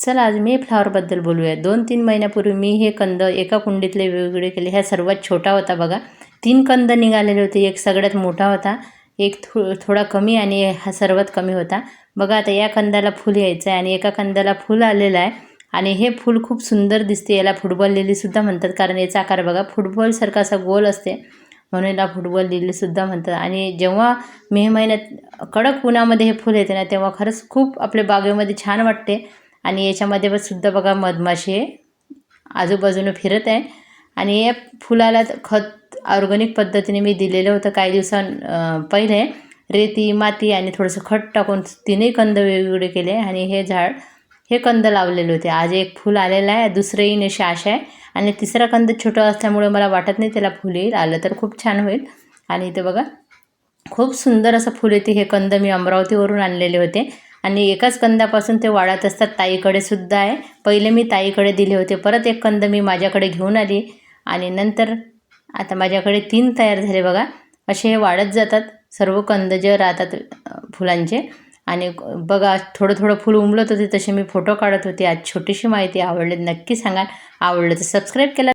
चला आज मी फ्लावरबद्दल बोलूया. दोन तीन महिन्यापूर्वी मी हे कंद एका कुंडीतले वेगवेगळे केले. ह्या सर्वात छोटा होता बघा. तीन कंद निघालेले होते. एक सगळ्यात मोठा होता एक थो थोडा कमी आणि हा सर्वात कमी होता. बघा आता या कंदाला फूल यायचं आहे आणि एका कंदाला फूल आलेलं आहे आणि हे फूल खूप सुंदर दिसते. याला फुटबॉल लिलीसुद्धा म्हणतात कारण याचा आकार बघा फुटबॉलसारखा असा गोल असते म्हणून याला फुटबॉल लिलीसुद्धा म्हणतात. आणि जेव्हा मे महिन्यात कडक उन्हामध्ये हे फूल येते ना तेव्हा खरंच खूप आपल्या बागेमध्ये छान वाटते. आणि याच्यामध्ये पण सुद्धा बघा मधमाशी आहे. आजूबाजूनं फिरत आहे. आणि या फुलाला खत ऑर्गॅनिक पद्धतीने मी दिलेलं होतं काही दिवसां पहिले. रेती माती आणि थोडंसं खत टाकून तिनेही कंद वेगवेगळे केले आणि हे झाड हे कंद लावलेले होते. आज एक फूल आलेलं आहे. दुसरं येईन आशा आहे. आणि तिसरा कंद छोटा असल्यामुळे मला वाटत नाही त्याला फुल येईल. आलं तर खूप छान होईल. आणि इथे बघा खूप सुंदर असं फुल येते. हे कंद मी अमरावतीवरून आणलेले होते. आणि एकाच कंदापासून ते वाढत असतात ताईकडे सुद्धा आहे. पहिले मी ताईकडे दिले होते परत एक कंद मी माझ्याकडे घेऊन आली. आणि नंतर आता माझ्याकडे तीन तयार झाले बघा. असे हे वाढत जातात सर्व कंद जे राहतात फुलांचे. आणि बघा थोडं थोडं फुल उमलत होते तसे मी फोटो काढत होते. आज छोटीशी माहिती आवडली नक्की सांगा आवडलं तर सबस्क्राईब केला.